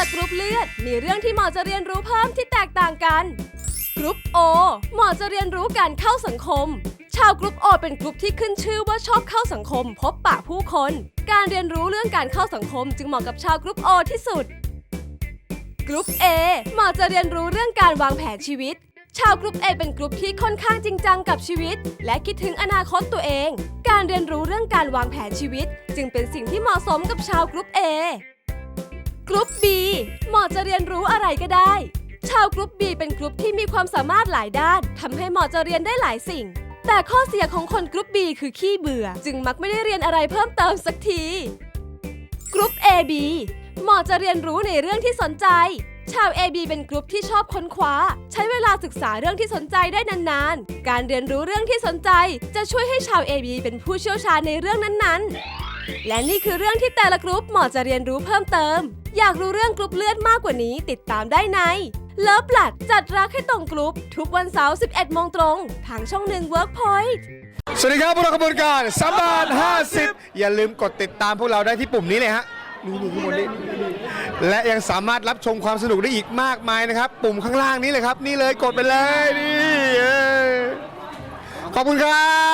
ละกรุ๊ปเลือด มีเรื่องที่หมอจะเรียนรู้เพิ่มที่แตกต่างกันกรุ๊ป O หมอจะเรียนรู้การเข้าสังคม ชาวกรุ๊ป O เป็นกรุ๊ปที่ขึ้นชื่อว่าชอบเข้าสังคม พบปะผู้คน การเรียนรู้เรื่องการเข้าสังคม จึงเหมาะกับชาวกรุ๊ป O ที่สุดกรุ๊ป A หมอจะเรียนรู้เรื่องการวางแผนชีวิต ชาวกรุ๊ป A เป็นกรุ๊ปที่ค่อนข้างจริงจังกับชีวิต และคิดถึงอนาคตตัวเอง การเรียนรู้เรื่องการวางแผนชีวิต จึงเป็นสิ่งที่เหมาะสมกับชาวกรุ๊ป A กรุ๊ป B หมอจะเรียนรู้อะไรก็ได้ ชาวกรุ๊ป B เป็นกรุ๊ปที่มีความสามารถหลายด้านทำให้เหมอจะเรียนได้หลายสิ่ง แต่ข้อเสียของคนกรุ๊ป B คือขี้เบื่อ จึงมักไม่ได้เรียนอะไรเพิ่มเติมสักทีกรุ๊ป AB หมอจะเรียนรู้ในเรื่องที่สนใจ ชาว AB เป็นกรุ๊ปที่ชอบค้นคว้า ใช้เวลาศึกษาเรื่องที่สนใจได้นานๆ การเรียนรู้เรื่องที่สนใจ จะช่วยให้ชาว AB เป็นผู้เชี่ยวชาญในเรื่องนั้นๆ และนี่คือเรื่องที่แต่ละกรุ๊ปหมอจะเรียนรู้เพิ่มเติม อยากรู้เรื่องกรุ๊ปเลือดมากกว่านี้ติดตามได้ในเลิฟหลัดจัดรักให้ตรงกรุ๊ป ทุกวันเสาร์ 11 โมงตรง ทางช่องหนึ่ง Workpoint สวัสดีครับพวกเราขบวนการสามบาท50อย่าลืมกดติดตามพวกเราได้ที่ปุ่มนี้เลยฮะนี่นี่ข้างบนนี้และยังสามารถรับชมความสนุกได้อีกมากมายนะครับ ปุ่มข้างล่างนี้เลยครับ นี่เลยกดไปเลยนี่ขอบคุณครับ